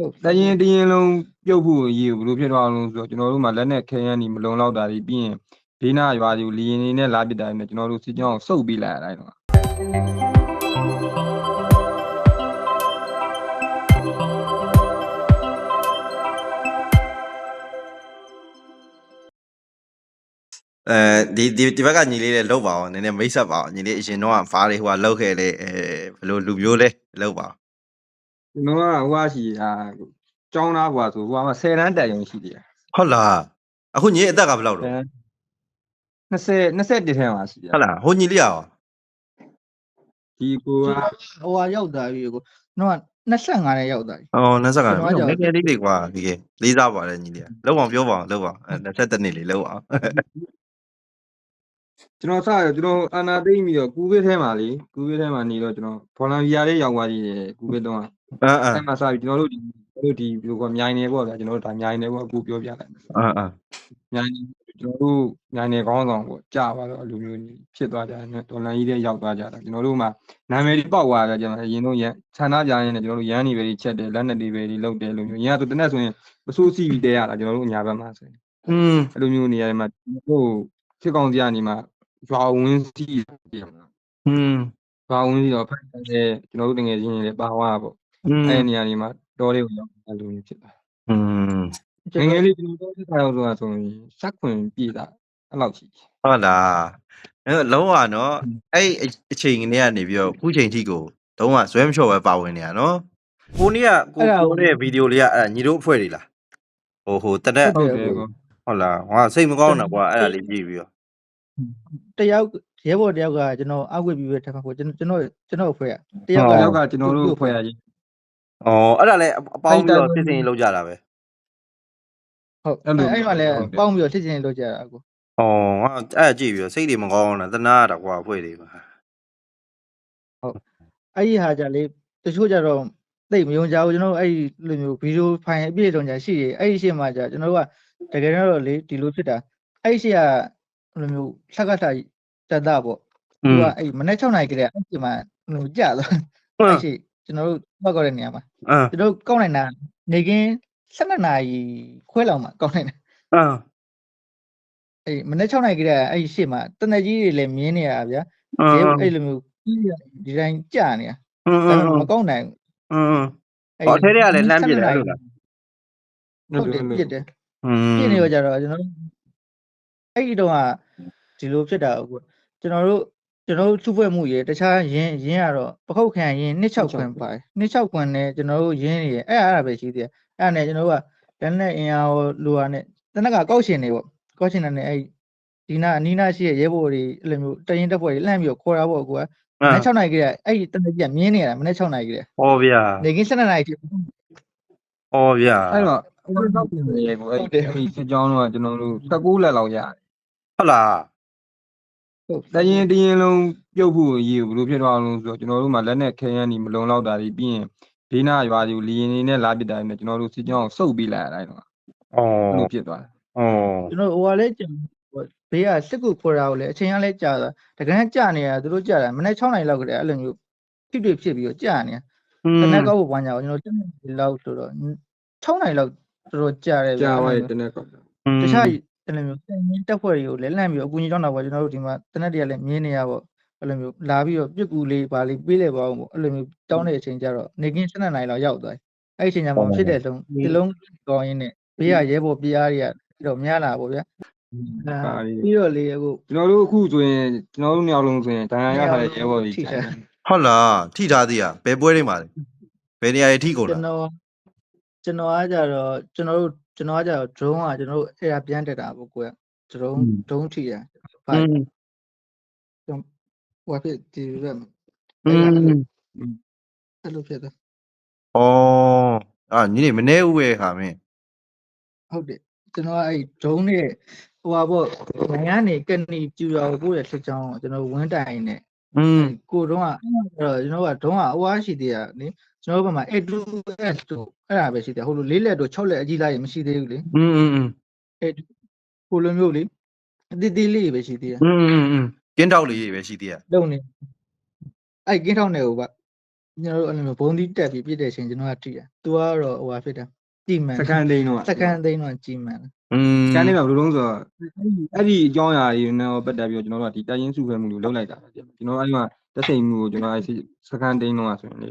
ဟုတ်တရင်တရင်လုံးပြုတ်ဖို့အရေးကိုဘယ်လိုဖြစ်သွားအောင်လဲဆိုတော့ကျွန်တော်တို့မှာလက်နဲ့ခဲယမ်းဒီမလုံလောက်တာဒီပြီးရင်ဘေးနာရွာကြီးကိုလီရင်နေနဲ့လာပစ်တာနဲ့ကျွန်တော်တို့စစ်ကြောင်းကိုစုပ်ပြီးလိုက်ရတိုင်းတော့အဲဒီဒီဒီဘက်ကညီလေးလည်းလောက်ပါအောင်နည်းနည်းမိတ်ဆက်ပါအောင်ညီလေးအရင်တော့ဖားလေးဟိုကလောက်ခဲ့လေအဲဘယ်လိုလူမျိုးလဲလောက်ပါအောင် ကျွန်တော်ကဟိုကရှိတာကျောင်းသားဘွားဆိုဟိုကမှ10တန်းတက်ရုံရှိသေးတယ်ဟုတ်လားအခုညီအသက်ကဘယ်လောက်တော့20 21ထဲမှာရှိတယ်ဟုတ်လားဟိုညီလေးရောဒီကိုကဟိုဟာရောက်တာပြီကိုတော့25နဲ့ရောက်တာပြီအော်20ကကျွန်တော်ကနည်းနည်းလေးလေးကွာဒီကလေးစားပါတယ်ညီလေးကလောက်အောင်ပြောပါအောင်လောက်ပါအဲ20နှစ်လေးလောက်အောင်ကျွန်တော်စရကျွန်တော်အာနာသိမ့်ပြီးတော့ကူဘစ်ထဲမှာလေကူဘစ်ထဲမှာနေတော့ကျွန်တော်ဗော်လန်ဗီယာလေးရောက်သွားကြည့်တယ်ကူဘစ်တော့အမ် အမ် အဲ့မှာစပြီးကျွန်တော်တို့ဒီကျွန်တော်တို့ဒီဘယ်လိုကမြိုင်နေပေါ့ဗျာကျွန်တော်တို့ဒါမြိုင်နေပေါ့အခုပြောပြလိုက်မယ် အမ်အမ် မြိုင်နေကျွန်တော်တို့မြိုင်နေကောင်းဆောင်ပေါ့ကြာသွားတော့အလိုမျိုးဖြစ်သွားကြတယ်ဒေါ်လာကြီးတွေရောက်သွားကြတာကျွန်တော်တို့မှာနာမည်တွေပေါက်သွားကြကျွန်တော်အရင်တော့ရန်ခြံသားကြရင်လည်းကျွန်တော်တို့ရန်နေပဲကြီးချက်တယ်လက်နက်တွေပဲကြီးလုတ်တယ်လို့မျိုးရန်ကဆိုတနက်ဆိုရင်ပစိုးစီပြီးတဲရတာကျွန်တော်တို့အညာဘက်မှာဆိုရင် อืม အဲ့လိုမျိုးနေရာတွေမှာဟိုစစ်ကောင်စီကနေမှာရွာဝင်းစီးတယ်မှာ อืม ရွာဝင်းစီးတော့ဖက်တယ်ကျွန်တော်တို့တကယ်ချင်းတွေပါသွားတာပေါ့ อืม အဲ့ဒီနေရာတွေမှာတော်လေးကိုရောက်အဲ့လိုမျိုးဖြစ်တာ อืม ငယ်ငယ်လေးကျွန်တော်တို့ဆက်ရောက်ဆိုတာဆိုရင်စက်ခွင်ပြည့်တာအဲ့လောက်ရှိတယ် ဟုတ်လားအဲလုံးဝနော်အဲ့အချိန်ကနေကနေပြီးတော့ခုချိန်ထိကိုလုံးဝဇွဲမလျှော့ပဲပါဝင်နေရနော်ကိုနေ့ကကိုကိုတဲ့ဗီဒီယိုလေးကအဲ့ညီတို့အဖွဲ့တွေလားဟိုဟိုတရက် ဟုတ်တယ်ကော ဟုတ်လားဟောစိတ်မကောင်းတာကွာအဲ့ဒါလေးကြည့်ပြီးတော့ တယောက်ရဲဘော်တယောက်ကကျွန်တော်အောက်ဝေ့ပြီးပဲထပ်မှာကိုကျွန်တော်ကျွန်တော်ကျွန်တော်အဖွဲ့ကတယောက်က တယောက်ကကျွန်တော်တို့ဖွဲ့ရကြီး ဩအဲ့ဒါလည်းအပေါင်းပြီးတော့စစ်စင်လောက်ကြတာပဲဟုတ်အဲ့လိုအဲ့မှာလည်းဟုတ်တယ်ပေါင်းပြီးတော့ဖြစ်ချင်းလုပ်ကြတာကိုဩငါအဲ့ဒါကြည့်ပြီးတော့စိတ်တွေမကောင်းတာတနာတာကွာအဖွဲ့တွေပါအဲ့ဒီဟာကြလေတချို့ကြတော့သိပ်မယုံကြဘူးကျွန်တော်တို့အဲ့ဒီလိုမျိုးဗီဒီယိုဖိုင်အပြည့်အစုံကြရှိရအဲ့ဒီရှေ့မှာကြကျွန်တော်တို့ကတကယ်တော့လေဒီလိုဖြစ်တာအဲ့ဒီရှေ့ကဘယ်လိုမျိုးဆက်ကတာတက်တာပေါ့อืသူมကအဲ့မနေ့6နိုင်ကြတဲ့အဲ့ဒီမှာဘယ်လိုကြာသွားဟုတ်အဲ့ရှိ ကျွန်တော်တို့ပောက်ကောက်တဲ့နေရာမှာအမ်ကျွန်တော်တို့ကောက်နိုင်တာနေကင်း12နာရီခွဲလောက်မှာကောက်နိုင်တယ်အမ်အဲ့မနေ့6နိုင်ကြတဲ့အဲ့ဒီရှေ့မှာတနက်ကြီးတွေလည်းမြင်းနေရတာဗျာအမ်ဒီအမ်အဲ့လိုမျိုးကြီးရဒီတိုင်းကြာနေတာအမ်ဒါပေမဲ့မကောက်နိုင်အမ်ဘူးဟောအထဲထဲကလည်းလှမ်းပစ်တယ်12အဲ့လိုလားဟုတ်တယ်ပြစ်တယ်อืมပြစ်နေတော့ကြတော့ကျွန်တော်တို့အဲ့ဒီတော့ကဒီလိုဖြစ်တာအခုကျွန်တော်တို့ ကျွန်တော်တို့စုဖွဲ့မှုရေတခြားရင်းရင်းကတော့ပခုတ်ခံရင်း26ခွင်ပါတယ်26ခွင်နဲ့ကျွန်တော်တို့ရင်းနေရအဲ့အဲ့ဒါပဲရှိသေးတယ်အဲ့ဒါနဲ့ကျွန်တော်တို့ကလက်နဲ့အင်အားလိုဟာနဲ့တနက်ကကောက်ရှင်နေပေါ့ကောက်ရှင်နေအဲ့ဒီနာအနီးနားရှိရဲ့ရဲဘော်တွေအဲ့လိုမျိုးတရင်တက်ဖွဲ့တွေလှမ်းပြီးတော့ခေါ်တာပေါ့ကိုကအမ်မနေ့6နိုင်ကြတဲ့အဲ့ဒီတနက်ကြီးကမြင်းနေရတာမနေ့6နိုင်ကြတဲ့ဟောဗျာနေကင်း7နိုင်ကြဟောဗျာအဲ့တော့အဲ့တော့ပြင်နေကိုအဲ့ဒီစစ်ကြောင်းတော့ကျွန်တော်တို့16လက်လောက်ရတယ်ဟုတ်လားဟု တ်တရင်တရင်လုံးပြုတ်ဖို့အရေးကိုဘယ်လိုဖြစ်သွားအောင်လဲဆိုတော့ကျွန်တော်တို့မှာလက်နဲ့ခဲယမ်းဒီမလုံလောက်တာဒီပြီးရင်ဘေးနာရွာကြီးကိုလီရင်နေနဲ့လာပစ်တာနဲ့ကျွန်တော်တို့စစ်ကြောင်းကိုစုပ်ပြီးလိုက်ရတိုင်းတော့ဩအဲ့လိုဖြစ်သွားတယ်ဩကျွန်တော်ဟိုကလည်းကျန်ဟိုဘေးကစစ်ကူခေါ်တာကိုလည်းအချိန်ကလည်းကြာတာတကယ်ကြာနေတာသူတို့ကြာတာမနေ့6နိုင်လောက်ကတည်းကအဲ့လိုမျိုးဖြစ်ဖြစ်ဖြစ်ပြီးတော့ကြာနေတာတနက်ကောက်ဖို့ပန်းကြအောင်ကျွန်တော်7နိုင်လောက်ဆိုတော့6နိုင်လောက်တော်တော်ကြာတယ်ဗျကြာသွားအဲ့တယ်တလိုနေ့ကောမျိုးတခြား အဲ့လိုမျိုးတင်ရင်တက်ဖွဲ့တွေကိုလည်းလှမ်းပြီးတော့အကူကြီးတောင်းတာပေါ့ကျွန်တော်တို့ဒီမှာတနက်တည်းကလည်းမြင်းနေရပေါ့အဲ့လိုမျိုးလာပြီးတော့ပြစ်ကူလေးပါလေးပေးလေပါအောင်ပေါ့အဲ့လိုမျိုးတောင်းတဲ့အချိန်ကျတော့နေကင်း7နိုင်လောက်ရောက်သွားတယ်အဲ့ဒီအချိန်ကျမှဖြစ်တဲ့ဆုံးဒီလုံးကောင်းရင်းနဲ့ဘေးကရဲဘော်ပြားတွေကတော့များလာပေါ့ဗျာပါရီပြီးတော့လေအခုကျွန်တော်တို့အခုဆိုရင်ကျွန်တော်တို့နှစ်ယောက်လုံးဆိုရင်ဒဏ်ရာရထားတဲ့ရဲဘော်ကြီးထိတိုင်တယ်ဟုတ်လားထိထားသေးရဘယ်ပွဲတွေမှာလဲဘယ်နေရာတွေထိကုန်ကျွန်လားတော်ကျွန်တော်ကကြတော့ကျွန်တော်တို့ ကျွန်တော်ကကြာ drone ကကျွန်တော်တို့ air ပြန်တက်တာပေါ့ကိုက drone drone ထိရဘာကျွန်တော်ဟိုဖြစ်ဒီရမ်းအဲ့လိုဖြစ်တာဩအာညီလေးမနေဦးရဲ့ဟာမင်းဟုတ်တယ်ကျွန်တော်ကအဲ့ drone နဲ့ဟိုပါပေါ့နိုင်ငံကနေကနေပြူရော်ကိုရလှစ်ချောင်းကျွန်တော်ဝင်းတိုင်နဲ့อืมကိုတော့ကတော့ကျွန်တော်ကဒုံးကဟိုအားရှိသေးတာနိ ကျွန်တော်ဘက်မှာ A2S တို့အဲ့ဒါပဲရှိတယ်ဟိုလို၄လက်တို့6လက်အကြီးလိုက်မရှိသေးဘူးလေ อืมอืมอืม အဲ့ဟိုလိုမျိုးလေအတိတိလေးပဲရှိသေးတယ် อืมอืมอืมကင်းတောက်လေးပဲရှိသေးရ လုံနေအဲ့ကင်းထောင်းနေကိုက ကျွန်တော်တို့အဲ့လိုမျိုးဘုံဒီတက်ပြီးပြစ်တဲ့အချိန်ကျွန်တော်ကထိတာ။ तू ကတော့ဟိုဟာဖြစ်တာကြည်မှန် စကန်သိန်းတော့ စကန်သိန်းတော့ကြည်မှန် อืม စကန်သိန်းကဘယ်လိုလုံးဆိုတော့အဲ့ဒီအကြောင်းအရာတွေနဲ့ပတ်သက်ပြီးတော့ကျွန်တော်တို့ကဒီတိုင်ရင်စုဖွဲ့မှုကိုလုပ်လိုက်တာပဲကျွန်တော်အဲ့ဒီမှာတက်စိန်မှုကိုကျွန်တော်အဲ့စကန်သိန်းတော့ဆိုရင်လေ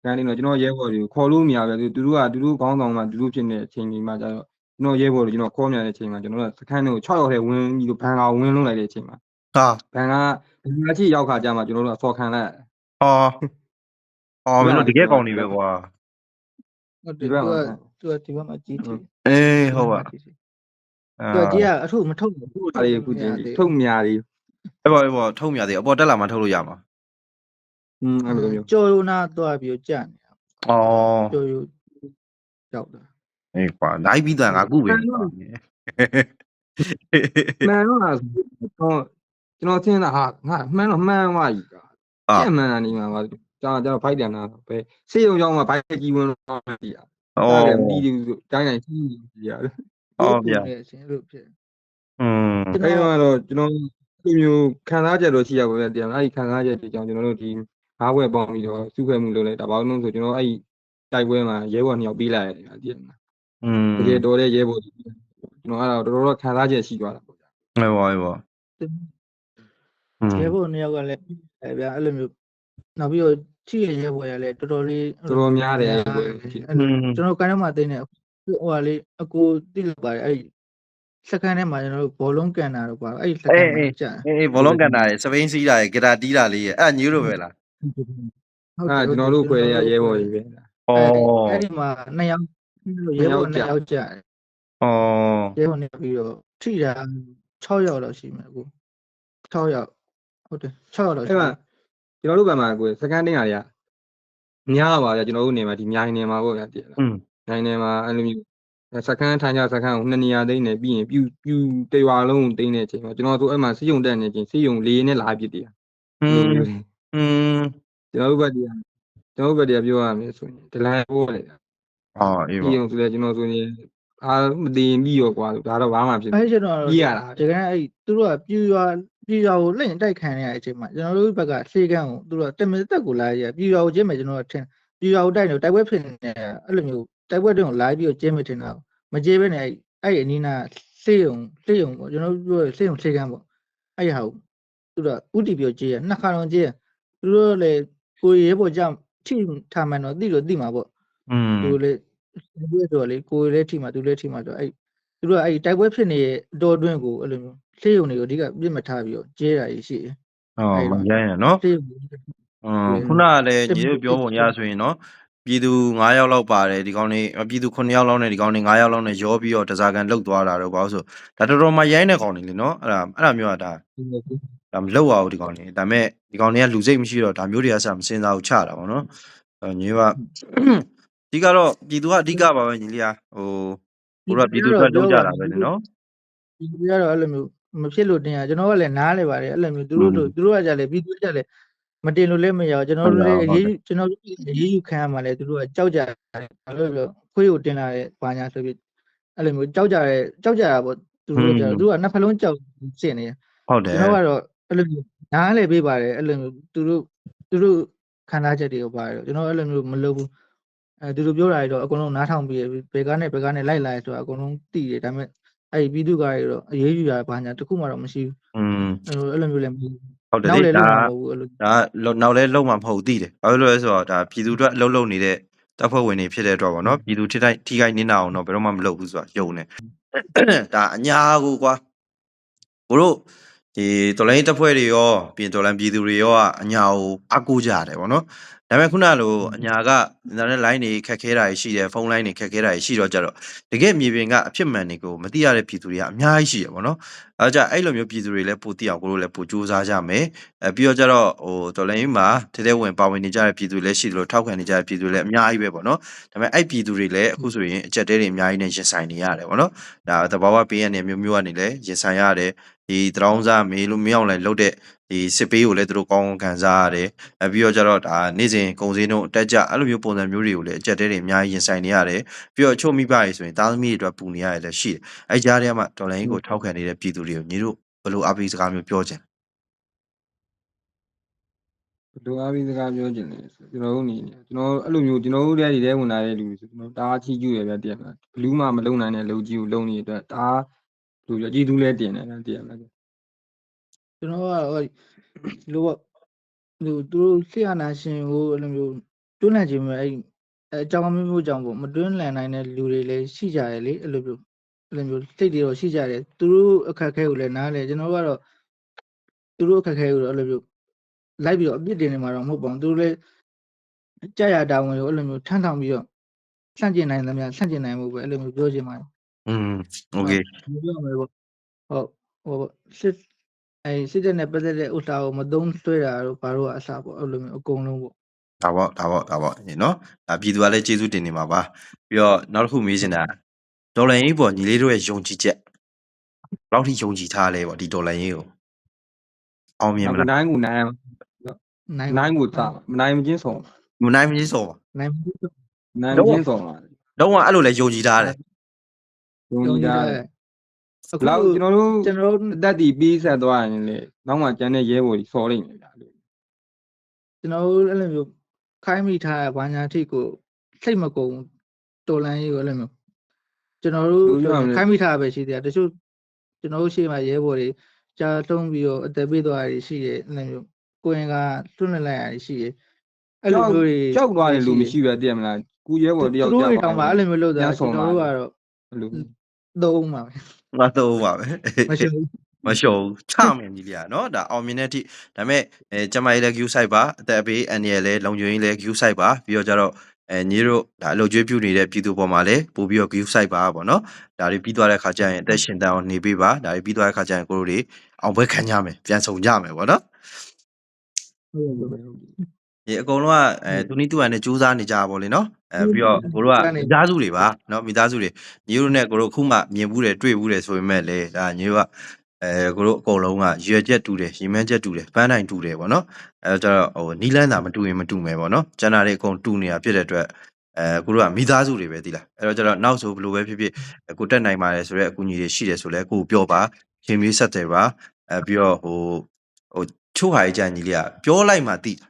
စကန်သိန်းတော့ကျွန်တော်ရဲဘော်တွေကိုခေါ်လို့မရပဲသူတို့ကသူတို့ခေါင်းဆောင်မှသူတို့ဖြစ်နေတဲ့အချိန်ကြီးမှကျတော့ကျွန်တော်ရဲဘော်တွေကျွန်တော်ခေါ်မြတဲ့အချိန်မှာကျွန်တော်တို့စကန်တွေကို6ရောက်ထဲဝင်ပြီးတော့ဘန်ကာဝင်လုံးလိုက်တဲ့အချိန်မှာဟာဘန်ကာဘန်ကာချီရောက်ခါကြမှာကျွန်တော်တို့ကဆော်ခံလိုက်ဟောဟောမင်းတို့တကယ်ကောင်းနေပဲကွာဟုတ်တဒီယ်ဘက်သူမှာကသူကဒီဘက်မှာကြီးထိအေးဟုတ်ပါသူကအာကြီးကအထုမထုတ်ဘူးအဲ့ဒီအခုချင်းထုတ်များတွေအဲ့ပေါ်အဲ့ပေါ်ထုံမြသေးအပေါ်တက်လာမှထုတ်လို့ရမှာ อืมအဲ့လိုမျိုး ကြော်ရုံနာသွားပြီးကြာနေတာ ဩ ကြော်ရုံရောက်တာ အေးကွာနိုင်ပြီးသားငါကုပဲ မှန်တော့လားဆိုတော့ကျွန်တော်ထင်တာဟာငါမှန်တော့မှန်သွားပြီက အာ အဲ့မှန်တာနေမှာပါကျွန်တော်ကျွန်တော်ဖိုက်တယ်နာပဲစေယုံကြောင်းမှာဘိုက်ကြီးဝင်တော့မှပြီอ่ะ ဩ အဲ့ဒါမတီးဘူးတိုင်းတိုင်းကြီးကြီးရတယ် ဩဗျာ အချင်းလို့ဖြစ် อืม အဲ့တော့ကျွန်တော်ဒီမျိုးခံစားချက်တော့ရှိရပါပဲတရားအဲ့ဒီခံစားချက်တွေကြောင့်ကျွန်တော်တို့ဒီ အားဝယ်ပေါင်းပြီးတော့စုဖွဲ့မှုလုပ်လိုက်တာဘာလို့လဲဆိုကျွန်တော်အဲ့တိုက်ပွဲမှာရဲဘော်နှစ်ယောက်ပြေးလာရတယ်ဗျာဒီမှာอืมတကယ်တော်တဲ့ရဲဘော်ကျွန်တော်အဲ့ဒါတော်တော်ခံစားချက်ရှိသွားတာပေါ့ဗျာဟဲ့ပါဟဲ့ပါရဲဘော်နှစ်ယောက်ကလည်းအဲ့ဗျာအဲ့လိုမျိုးနောက်ပြီးတော့ကြည့်ရရဲဘော်ရလည်းတော်တော်လေးတော်တော်များတယ်ကျွန်တော်ကိုင်းထဲမှာတင်းနေဟိုဟာလေးအကိုတိလောက်ပါတယ်အဲ့စကန်ထဲမှာကျွန်တော်တို့ဘောလုံးကန်တာတော့ကွာအဲ့စကန်မှာကြာအေးဘောလုံးကန်တာရယ်စပိန်စီးတာရယ်ဂီတာတီးတာလေးရယ်အဲ့ညိုးလိုပဲလား ဟုတ်တယ်ကျွန်တော်တို့ခွဲရရဲဘော်ကြီးပဲဩအဲ့ဒီမှာနှစ်ယောက်ရဲဘော်နှစ်ယောက်ကြာတယ်ဩရဲဘော်နှစ်ယောက်ပြီးတော့ထိတာ6ယောက်တော့ရှိမှာကို6ယောက်ဟုတ်တယ်6ယောက်တော့ရှိမှာကျွန်တော်တို့ဘက်မှာကိုစကန်တင်းရတွေကများပါဗျာကျွန်တော်တို့နေမှာဒီမြိုင်နေမှာပေါ့ဗျာတည်လားနိုင်နေမှာအဲ့လိုမျိုးစကန်ထိုင်ကြစကန်ကိုနှစ်နေရာသိနေပြီးရင်ပြူပြူတေရွာလုံးကိုသိနေတဲ့အချိန်မှာကျွန်တော်တို့အဲ့မှာစီယုံတက်နေချင်းစီယုံလေးနဲ့လာပြစ်တည်ဟွန်း อืมကျွန်တော်တို့ဘက်တည်းကျွန်တော်တို့ဘက်တည်းပြောရမယ်ဆိုရင်ဒလိုင်းပိုးလေအော်အေးစီပါယုံဆိုလဲကျွန်တော်ဆိုရင်အာမတည်ပြီးရောကွာဒါတော့ဘာမှဖြစ်အဲ့ကျွန်တော်ကြီးရတာတကယ်အဲ့သူတို့ကပြူရွာပြူရွာကိုလက်ရင်တိုက်ခံရတဲ့အချိန်မှာကျွန်တော်တို့ဘက်ကစေကန်းကိုသူတို့ကတမင်တက်ကိုလာရပြူရွာကိုကျင်းမယ်ကျွန်တော်ကထင်ပြူရွာကိုတိုက်နေတိုက်ပွဲဖြစ်နေအဲ့လိုမျိုးတိုက်ပွဲတုန်းကိုလာပြီးတော့ကျင်းမယ်ထင်တာမကြေးပဲနဲ့အဲ့အဲ့အနီးနာစေယုံစေယုံပေါ့ကျွန်တော်တို့ပြောစေယုံစေကန်းပေါ့အဲ့ဟာကိုသူတို့ကဥတီပြောကြေးရနှစ်ခါတော့ကြေးရ သူတို့လည်းကိုရဲပေါ်ကြထိထားမှန်တော့တိတော့တိမှာပေါ့ อืม သူလေဒီဆိုလေကိုယ်လည်းထိမှာသူလည်းထိမှာဆိုအဲ့သူတို့ကအဲ့တိုက်ပွဲဖြစ်နေတဲ့အတော်အတွင်းကိုအဲ့လိုမျိုးဆေးရုံတွေကိုအဓိကပြစ်မှတ်ထားပြီးတော့ကျဲတာကြီးရှိတယ် အော်မရရင်နော် ဆေးရုံ อืมခုနကလည်းညီတို့ပြောပုံရဆိုရင်နော် ပြည်သူ9ယောက်လောက်ပါတယ်ဒီကောင်းနေပြည်သူ9ယောက်လောက်နဲ့ဒီကောင်းနေ9ယောက်လောက်နဲ့ရောပြီးတော့တစားကန်လှုပ်သွားတာတော့ဘာလို့ဆိုဒါတော်တော်မှရိုင်းတဲ့ကောင်းနေလေနော်အဲ့ဒါအဲ့ဒါမျိုးကဒါဒါမလှုပ်ရဘူးဒီကောင်းနေဒါပေမဲ့ဒီကောင်းနေကလူစိတ်မရှိတော့ဒါမျိုးတွေကစမစင်စားဘူးချတာပေါ့နော်အဲညီကဒီကတော့ပြည်သူကအဓိကပါပဲညီလေးอ่ะဟိုဘုရားပြည်သူအတွက်လုပ်ကြတာပဲနော်ဒီကတော့အဲ့လိုမျိုးမဖြစ်လို့တင်ရကျွန်တော်ကလည်းနားလေပါတယ်အဲ့လိုမျိုးသူတို့တို့သူတို့ကကြလည်းပြီးသူကလည်း မတင်လို့လည်းမရဘူးကျွန်တော်တို့လည်းရေးကျွန်တော်တို့ရေးယူခံရမှလည်းသူတို့ကကြောက်ကြတယ်ဘာလို့လဲခွေးကိုတင်လာတဲ့ဘာညာဆိုပြီးအဲ့လိုမျိုးကြောက်ကြတယ်ကြောက်ကြတာပေါ့သူတို့ကသူတို့ကနှစ်ဖက်လုံးကြောက်စင်နေတယ်ဟုတ်တယ်ကျွန်တော်ကတော့အဲ့လိုမျိုးနားလေပေးပါတယ်အဲ့လိုမျိုးသူတို့သူတို့ခံစားချက်တွေကိုပါတယ်ကျွန်တော်အဲ့လိုမျိုးမလုပ်ဘူးအဲသူတို့ပြောတာတွေတော့အကုန်လုံးနားထောင်ပြီးဘယ်ကားနဲ့ဘယ်ကားနဲ့လိုက်လာရဲဆိုတာအကုန်လုံးသိတယ်ဒါပေမဲ့အဲ့ဒီပြည်သူကားတွေတော့အရေးယူရဘာညာတခုမှတော့မရှိဘူးอืมအဲ့လိုအဲ့လိုမျိုးလည်းမဟုတ်ဘူး ဟုတ်တယ်နောက်လေလည်းဒါလုံးမဟုတ်ဘူးအဲ့လိုဒါလုံနောက်လဲလုံမှာမဟုတ်သိတယ်ဘာလို့လဲဆိုတော့ဒါပြည်သူအတွက်အလုံးလုံးနေတဲ့တပ်ဖွဲ့ဝင်တွေဖြစ်တဲ့အတွက်ပေါ့နော်ပြည်သူထိတိုင်းထိခိုက်နင်းတာအောင်တော့ဘယ်တော့မှမလုပ်ဘူးဆိုတာယုံတယ် ဒါအညာကိုကွာဘို့တို့ ဒီတော်လိုင်းတပ်ဖွဲ့တွေရောပြင်တော်လိုင်းပြည်သူတွေရောကအညာကိုအကူကြတယ်ပေါ့နော်ဒါပေမဲ့ခုနလိုအညာကအင်တာနက် line တွေခက်ခဲတာရှိတယ်ဖုန်း line တွေခက်ခဲတာရှိတော့ကြတော့တကယ်မြေပြင်ကအဖြစ်မှန်တွေကိုမသိရတဲ့ပြည်သူတွေကအများကြီးရှိတယ်ပေါ့နော်အဲကြအဲ့လိုမျိုးပြည်သူတွေလည်းပိုသိအောင်ကိုတို့လည်းပိုစူးစမ်းကြမယ်အဲပြီးတော့ကြတော့ဟိုတော်လိုင်းမှာထဲထဲဝင်ပါဝင်နေကြတဲ့ပြည်သူတွေလည်းရှိတယ်လို့ထောက်ခံနေကြတဲ့ပြည်သူတွေလည်းအများကြီးပဲပေါ့နော်ဒါပေမဲ့အဲ့ပြည်သူတွေလည်းအခုဆိုရင်အကြက်တဲတွေအများကြီးနဲ့ရင်ဆိုင်နေရတယ်ပေါ့နော်ဒါသဘာဝပေးရတဲ့မျိုးမျိုးကနေလည်းရင်ဆိုင်ရတယ် ဒီတရောင်းစားမေးလို့မရောက်လည်းလုတ်တဲ့ဒီစစ်ပေးကိုလည်းသူတို့ကောင်းကောင်းခံစားရတယ်အဲပြီးတော့ကြတော့ဒါနေ့စဉ်ကုန်စည်နှုန်းအတက်ကြအဲ့လိုမျိုးပုံစံမျိုးတွေကိုလည်းအကြက်တဲတွေအများကြီးရင်ဆိုင်နေရတယ်ပြီးတော့အချို့မိဘတွေဆိုရင်သားသမီးတွေအတွက်ပူနေရတယ်လည်းရှိတယ်အဲကြားထဲမှာတော်လိုင်းကိုထောက်ခံနေတဲ့ပြည်သူတွေကိုညီတို့ဘယ်လိုအပိစကားမျိုးပြောချင်ဘလိုအားပြီးစကားပြောချင်တယ်ဆိုကျွန်တော်တို့အနေနဲ့ကျွန်တော်အဲ့လိုမျိုးကျွန်တော်တို့တဲ့ဒီထဲဝင်လာတဲ့လူတွေဆိုကျွန်တော်တအားချီးကျူးရပြတည်ရမှာဘလူးမှမလုံနိုင်တဲ့လူကြီးကိုလုံနေတဲ့အတွက်တအား လူပြောကြည်သူလဲတင်တယ်တည်ရမှာကျွန်တော်ကဟိုဒီလိုပေါ့ဟိုသူတို့ဆေးရနာရှင်ကိုအဲ့လိုမျိုးတွန်းလှန်ခြင်းပဲအဲ့အဲအကြောင်းမျိုးမျိုးကြောင့်ပေါ့မတွန်းလှန်နိုင်တဲ့လူတွေလည်းရှိကြတယ်လေအဲ့လိုမျိုးအဲ့လိုမျိုးစိတ်တွေတော့ရှိကြတယ်သူတို့အခက်အခဲကိုလည်းနားလေကျွန်တော်ကတော့သူတို့အခက်အခဲကိုတော့အဲ့လိုမျိုးလိုက်ပြီးတော့အပြစ်တင်နေမှာတော့မဟုတ်ပါဘူးသူတို့လည်းကြာရတာဝန်ကိုအဲ့လိုမျိုးထမ်းဆောင်ပြီးတော့ဆန့်ကျင်နိုင်သမျှဆန့်ကျင်နိုင်မှုပဲအဲ့လိုမျိုးပြောချင်ပါတယ် อืมโอเค ပြောရမယ်ပေါ့ဟုတ်ဟိုပေါ့စစ်အဲစစ်တဲ့နဲ့ပတ်သက်တဲ့ဥစ္စာကိုမသုံးဆွဲတာတို့ဘာလို့အစားပေါ့အဲ့လိုမျိုးအကုန်လုံးပေါ့ ဒါပေါ့ဒါပေါ့ဒါပေါ့เนาะဒါပြည်သူကလည်းကျေးဇူးတင်နေမှာပါပြီးတော့နောက်တစ်ခုမေးချင်တာဒေါ်လာရင်းပေါ်ညီလေးတို့ရဲ့ယုံကြည်ချက်ဘယ်လောက်ထိယုံကြည်ထားလဲပေါ့ဒီဒေါ်လာရင်းကိုအောင်မြင်မလား နိုင်ကိုနိုင် နိုင် နိုင်ကိုသာနိုင်မချင်းဆုံး မနိုင်မကြီးစောပါ နိုင် နိုင်မချင်းဆုံးပါ တော့ကအဲ့လိုလဲယုံကြည်ထားတယ် ယုံယုံကြည်ကြည်တာတာအခုလောက်ကျွန်တော်တို့ကျွန်တော်တို့အသက်တီပြီးဆက်သွားရင်လေနောက်မှကျန်တဲ့ရဲဘော်ကြီးစော်လိမ့်မယ်ဗျာကျွန်တော်တို့အဲ့လိုမျိုးခိုင်းမိထားတဲ့ဘာညာထိကိုစိတ်မကုန်တော်လန်ရေးကိုအဲ့လိုမျိုးကျွန်တော်တို့ခိုင်းမိထားပဲရှိသေးတယ်တချို့ကျွန်တော်တို့ရှေ့မှာရဲဘော်တွေကြာတုံးပြီးတော့အသက်ပေးသွားတာရှိတယ်အဲ့လိုမျိုးကိုရင်ကတွန်းလှန်လိုက်ရရှိတယ်အဲ့လိုမျိုးတွေကြောက်သွားတဲ့လူမရှိပဲတည်မလားကူရဲဘော်တယောက်သူတို့ကြောတွေက်တောင်မှအဲ့လိုမျိုးလုပ်တာပြန်ဆုံကျွန်ပါတော်တို့ကတော့အဲ့လို သုံးပါပဲငါသုံးပါပဲမရှုံးမရှုံးချမယ်ကြီးဗျာနော်ဒါအောင်မြင်တဲ့အထိဒါပေမဲ့အဲကျမရေးလဲ queue site ပါအသက်အပေးအန်ရယ်လဲလုံချွင်းလဲ queue site ပါပြီးတော့ကြတော့အဲညီတို့ဒါအလုပ်ကျွေးပြုနေတဲ့ပြည်သူပေါ်မှာလည်းပို့ပြီးတော့ queue site ပါပေါ့နော်ဒါတွေပြီးသွားတဲ့ခါကျရင်အသက်ရှင်တန်အောင်နေပေးပါဒါတွေပြီးသွားတဲ့ခါကျရင်ကိုတို့တွေအောင်ပွဲခံကြမယ်ပြန်ဆောင်ကြမယ်ပေါ့နော်ဟုတ်ပါဘူး ဒီအကုန်လုံးကအဲသူနီးသူဟန်နဲ့စူးစမ်းနေကြပါဗောလေနော်အဲပြီးတော့ကိုတို့ကမိသားစုတွေပါနော်မိသားစုတွေညီတို့နဲ့ကိုတို့ခုမှမြင်ဘူးတယ်တွေ့ဘူးတယ်ဆိုပေမဲ့လေဒါညီတို့ကအဲကိုတို့အကုန်လုံးကရွယ်ချက်တူတယ်ရီမန်းချက်တူတယ်ပန်းတိုင်တူတယ်ဗောနော်အဲတော့ကျတော့ဟိုနီးလန်းတာမတူရင်မတူမယ်ဗောနော်ကျန်တာတွေအကုန်တူနေတာဖြစ်တဲ့အတွက်အဲကိုတို့ကမိသားစုတွေပဲဒီလားအဲ့တော့ကျတော့နောက်ဆိုဘယ်လိုပဲဖြစ်ဖြစ်ကိုတက်နိုင်ပါတယ်ဆိုတော့အကူအညီတွေရှိတယ်ဆိုလဲကိုပြောပါခင်မေးဆက်တယ်ပါအဲပြီးတော့ဟိုဟိုချို့ဟာကြီးကြညီလေးကပြောလိုက်မှသိတာ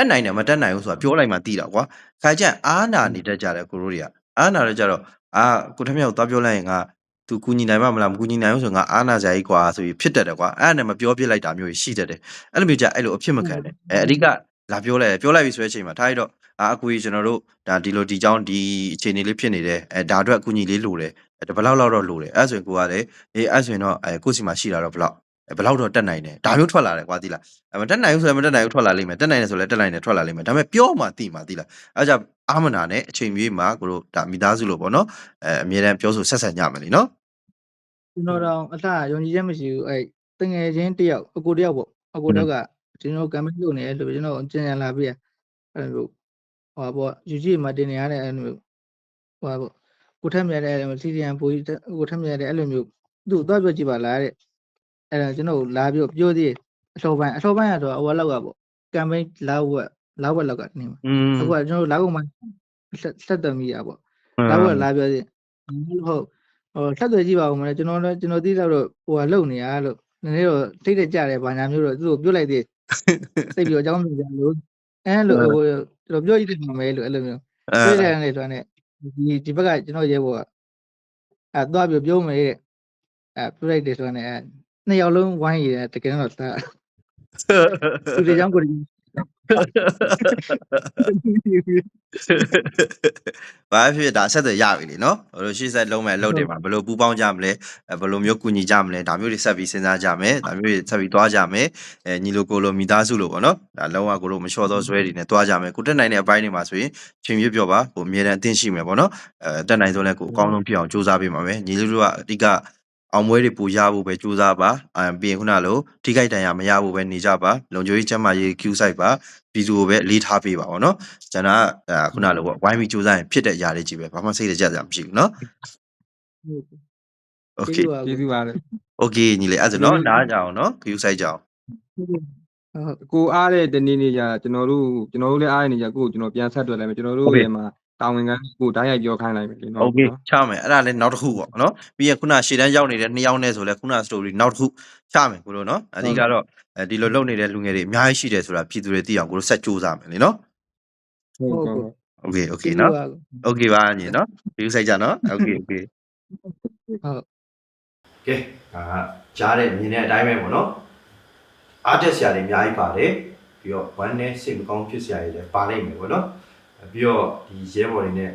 တက်နိုင်တယ်မတက်နိုင်ဘူးဆိုတာပြောလိုက်မှသိတာကွာခါကျရင်အာနာနေတတ်ကြတယ်ကိုတို့တွေကအာနာလည်းကြတော့အာကိုထမြောက်သွားပြောလိုက်ရင်ငါသူကူညီနိုင်မှာမလားမကူညီနိုင်ဘူးဆိုရင်ငါအာနာဇာကြီးကွာဆိုပြီးဖြစ်တတ်တယ်ကွာအဲ့ဒါနဲ့မပြောပြလိုက်တာမျိုးရှိတတ်တယ်အဲ့လိုမျိုးကြအဲ့လိုအဖြစ်မခံတယ်အဲအဓိကလာပြောလိုက်တယ်ပြောလိုက်ပြီဆိုတဲ့အချိန်မှာထားရတော့အာအကူကြီးကျွန်တော်တို့ဒါဒီလိုဒီကြောင်းဒီအခြေအနေလေးဖြစ်နေတယ်အဲဒါအတွက်အကူညီလေးလိုတယ်အဲဘယ်လောက်လောက်တော့လိုတယ်အဲ့ဆိုရင်ကိုကလည်းအေးအဲ့ဆိုရင်တော့အဲကိုယ့်စီမှာရှိတာတော့ဘယ်လောက်အဲ ဘယ်လောက်တော့တက်နိုင်တယ်ဒါမျိုးထွက်လာတယ်ကွာသိလားအဲမတက်နိုင်ဘူးဆိုရင်မတက်နိုင်ဘူးထွက်လာလိမ့်မယ်တက်နိုင်တယ်ဆိုလည်းတက်နိုင်တယ်ထွက်လာလိမ့်မယ်ဒါပေမဲ့ပြောမှသိမှသိလားအဲဒါကြောင့်အာမနာနဲ့အချိန်မြေးမှာကိုတို့ဒါမိသားစုလို့ပေါ့နော်အဲအမြဲတမ်းပြောဆိုဆက်ဆံကြမယ်လीနော်ကျွန်တော်တော့အလှယုံကြည်ချက်မရှိဘူးအဲ့တငယ်ချင်းတယောက်အကိုတယောက်ပေါ့အကိုတယောက်ကကျွန်တော်ကမ်ပိန်းလုပ်နေတယ်လို့ကျွန်တော်ကြင်ကြံလာပြီးအဲ့လိုဟောပေါ့ယူကြည်မှာတင်နေရတဲ့အဲ့လိုဟောပေါ့ကိုထက်မြတ်တဲ့စီစီယန်ပူကြီးကိုထက်မြတ်တဲ့အဲ့လိုမျိုးသူ့တော့ပြောကြည့်ပါလားတဲ့ အဲ့ဒါကျွန်တော်လာပြီးပြောသေးအစောပိုင်းအစောပိုင်းကတော့အဝလောက်ကပေါ့ကမ်ပိန်းလာဝက်လာဝက်လောက်ကနေမှာ อืม အခုကကျွန်တော်လာကုန်မှာဆက်သက်မိရပေါ့ လာဘက်လာပြောသေးဟုတ်ဟိုဆက်သွယ်ကြည့်ပါဦးမလဲကျွန်တော်လည်းကျွန်တော်သိတော့ဟိုကလုံနေရလို့နည်းနည်းတော့ထိတ်တဲ့ကြတယ်ဘာညာမျိုးတော့သူ့ကိုပြောလိုက်သေးစိတ်ပြီးတော့အကြောင်းပြကြလို့အဲလိုဟိုကျွန်တော်ပြောကြည့်တယ်မှာမဲလို့အဲ့လိုမျိုး အဲ ပြောရတယ်ဆိုတော့ ਨੇ ဒီဒီဘက်ကကျွန်တော်ရဲဘော်ကအဲသွားပြီးပြောမယ်တဲ့အဲပြောလိုက်တယ်ဆိုတော့ ਨੇ အဲ နှစ်ယောက်လုံးဝိုင်းရတကယ်တော့သာသူတွေကြောင့်ကိုယ်ဘာဖြစ်ဖြစ်ဒါဆက်သွယ်ရပြီလीနော်ဟိုလိုရှေ့ဆက်လုံးမဲ့အလုပ်တွေမှာဘယ်လိုပူးပေါင်းကြမလဲအဲဘယ်လိုမျိုးကူညီကြမလဲဒါမျိုးတွေဆက်ပြီးစဉ်းစားကြမယ်ဒါမျိုးတွေဆက်ပြီးသွားကြမယ်အဲညီလိုကိုလိုမိသားစုလိုပေါ့နော်ဒါလုံးဝကိုလိုမလျှော့သောဇွဲတွေနဲ့သွားကြမယ်ကိုတက်နိုင်တဲ့အပိုင်းတွေမှာဆိုရင်ချိန်ပြပြောပါကိုအမြဲတမ်းအသင့်ရှိမယ်ပေါ့နော်အဲတက်နိုင်ဆုံးလဲကိုအကောင်းဆုံးဖြစ်အောင်ကြိုးစားပေးပါမယ်ညီလေးတို့ကအဓိက အောင်ပွဲတွေပူရဖို့ပဲကြိုးစားပါအမ်ပြီးရင်ခုနလိုထိခိုက်တန်ရာမရဖို့ပဲနေကြပါလုံခြုံရေးချမ်းမာရေး queue site ပါပြည်သူကိုပဲအလေးထားပေးပါပေါ့နော် ကျွန်တော်ကအဲခုနလိုပေါ့ဝိုင်းပြီးစူးစမ်းရင်ဖြစ်တဲ့ຢာလေးကြီးပဲဘာမှစိတ်တကြကြမရှိဘူးเนาะโอเค ကျေးဇူးပါလေ โอเคညီလေးအဲ့ဒါဆိုเนาะနားကြအောင်เนาะ view site ကြအောင် ဟုတ် ကိုအားတဲ့တနေ့နေ့ကျကျွန်တော်တို့ကျွန်တော်တို့လည်းအားရနေကြကိုကျွန်တော်ပြန်ဆက်တွေ့လိုက်မယ်ကျွန်တော်တို့ရဲ့မှာ တာဝန်ခံကိုတိုင်းရိုက်ပြောခိုင်းလိုက်မယ်လေနော် โอเคချမယ်အဲ့ဒါလည်းနောက်တစ်ခုပေါ့နော်ပြီးရင်ခုနရှေ့တန်းရောက်နေတဲ့နှစ်ယောက်နဲ့ဆိုလဲခုန story နောက်တစ်ခုချမယ်ကိုလို့နော်အဓိကတော့အဲဒီလိုလုပ်နေတဲ့လူငယ်တွေအများကြီးရှိတယ်ဆိုတာပြည်သူတွေသိအောင်ကိုလို့ဆက်ကြိုးစားမယ်လေနော် ဟုတ်ကဲ့ဟုတ် โอเคโอเคနော်โอเคပါညီနော်ဒီဆိုင်ကြနော်โอเคโอเค ဟုတ် ကဲဒါကကြားတဲ့မြင်တဲ့အတိုင်းပဲပေါ့နော်အားတက်ဆရာတွေအများကြီးပါတယ်ပြီးတော့ဝမ်းနဲ့စိတ်မကောင်းဖြစ်ဆရာတွေလည်းပါလိမ့်မယ်ပေါ့နော် ပြီးတော့ဒီရဲဘော်တွေနဲ့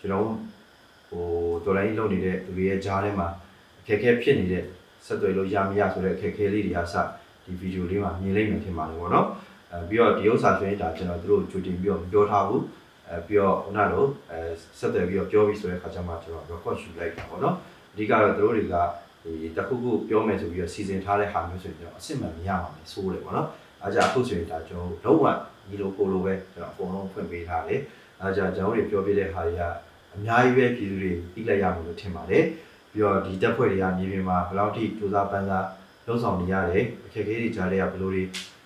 ကျွန်တော်ဟိုတော်လိုင်းလုပ်နေတဲ့သူတွေရဲ့ကြားထဲမှာအခက်အခဲဖြစ်နေတဲ့ဆက်သွယ်လို့ရမရဆိုတဲ့အခက်အခဲလေးတွေအစဒီဗီဒီယိုလေးမှာမြင်လိမ့်မယ်ထင်ပါတယ်ပေါ့နော်အဲပြီးတော့ဒီဥစ္စာဆိုရင်ဒါကျွန်တော်တို့ကြိုတင်ပြီးတော့မပြောထားဘူးအဲပြီးတော့ခုနလိုအဲဆက်သွယ်ပြီးတော့ပြောပြီးဆိုတဲ့အခါကျမှကျွန်တော် record ယူလိုက်တာပေါ့နော်အဓိကတော့တို့တွေက ဒီတစ်ခုခုပြောမယ်ဆိုပြီးတော့စီစဉ်ထားတဲ့ဟာမျိုးဆိုရင်ကျွန်တော်အစ်စ်မှန်မရပါဘူးဆိုးတယ်ပေါ့နော်အားကြအခုဆိုရင်ဒါကျွန်တော်လုံးဝညီလိုကိုလိုပဲကျွန်တော်အကုန်လုံးဖွင့်ပေးထားတယ်အားကြကျွန်တော်တို့ပြောပြတဲ့ဟာတွေကအများကြီးပဲပြည်သူတွေသိလိုက်ရမယ်လို့ထင်ပါတယ်ပြီးတော့ဒီတက်ဖွဲ့တွေကမြေပြင်မှာဘယ်လောက်ထိစူးစမ်းပန်းစားလှုပ်ဆောင်နေရတယ်အခက်အခဲတွေကြားတွေကဘယ်လိုတွေ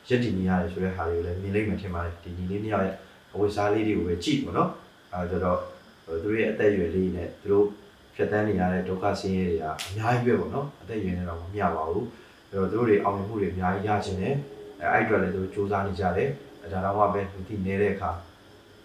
ရက်တည်နေရတယ်ဆိုတဲ့ဟာတွေကိုလည်းမြင်လိမ့်မယ်ထင်ပါတယ်ဒီညီလေးနှစ်ယောက်ရဲ့အဝတ်စားလေးတွေကိုပဲကြည့်ပေါ့နော်အဲကြတော့သူတို့ရဲ့အသက်အရွယ်လေးနဲ့သူတို့ ဖြတ်တန်းနေရတဲ့ဒုက္ခဆင်းရဲတွေကအများကြီးပဲပေါ့နော်အသက်အရွယ်နဲ့တော့မမျှပါဘူးအဲ့တော့သူတို့တွေအောင်မြင်မှုတွေအများကြီးရခြင်းနဲ့အဲ့အဲ့အတွက်လည်းသူတို့စူးစမ်းနေကြတယ်အဲ့ဒါတော့မှပဲလူသိနေတဲ့အခါ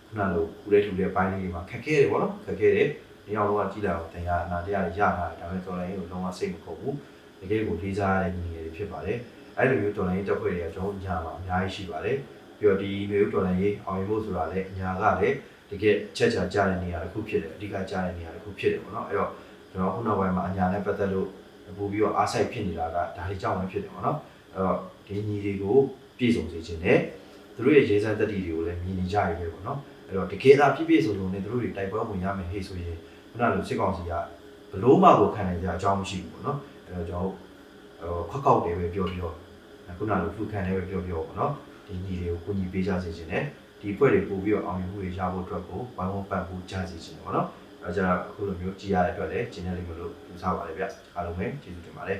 ခုနလိုကူတဲ့လူတဲ့ဘိုင်းလေးတွေမှာခက်ခဲတယ်ပေါ့နော်ခက်ခဲတယ်ဒီအောင်တော့ကြည့်လာတော့တရားအနာတရားတွေရထားတယ်ဒါပေမဲ့တော်လိုင်းကိုလုံးဝစိတ်မကုန်ဘူးတကယ်ကိုလေးစားရတဲ့ညီငယ်တွေဖြစ်ပါတယ်အဲ့လိုမျိုးတော်လိုင်းတက်ဖွဲ့တွေကကျွန်တော်ညာမှာအများကြီးရှိပါတယ်ပြီးတော့ဒီမျိုးတော်လိုင်းရေးအောင်မြင်ဖို့ဆိုတာလည်းအညာကလည်း တကယ်ချက်ချာကြားတဲ့နေရာတစ်ခုဖြစ်တယ်အဓိကကြားတဲ့နေရာတစ်ခုဖြစ်တယ်ပေါ့နော်အဲ့တော့ကျွန်တော်ခုနောက်ပိုင်းမှာအညာနဲ့ပတ်သက်လို့ပို့ပြီးတော့အားစိုက်ဖြစ်နေတာကဒါတွေကြောင့်ပဲဖြစ်တယ်ပေါ့နော်အဲ့တော့ဒီညီတွေကိုပြည့်စုံစေခြင်းနဲ့သူတို့ရဲ့ရေးစမ်းတက်တီတွေကိုလည်းမြင်နေကြရပဲပေါ့နော်အဲ့တော့တကယ်သာပြည့်ပြည့်စုံစုံနဲ့သူတို့တွေတိုက်ပွဲဝင်ရမယ်ဟေ့ဆိုရင်ခုနလိုစစ်ကောင်စီကဘလို့မှကိုခံနိုင်ကြအကြောင်းမရှိဘူးပေါ့နော်အဲ့တော့ကျွန်တော်ဟိုခွက်ကောက်တယ်ပဲပြောပြောခုနလိုဖူခံတယ်ပဲပြောပြောပေါ့နော်ဒီညီတွေကိုကိုညီပေးကြစေခြင်းနဲ့ ဒီဖွဲ့တွေပို့ပြီးတော့အောင်မြင်မှုတွေရဖို့အတွက်ကိုဝိုင်းဝန်းပတ်ဖို့ကြားစေခြင်းပေါ့နော်အဲကြတော့အခုလိုမျိုးကြည်ရတဲ့အတွက်လည်းကျင်းနေလိမ့်မယ်လို့ယူဆပါတယ်ဗျအားလုံးပဲကျေးဇူးတင်ပါတယ်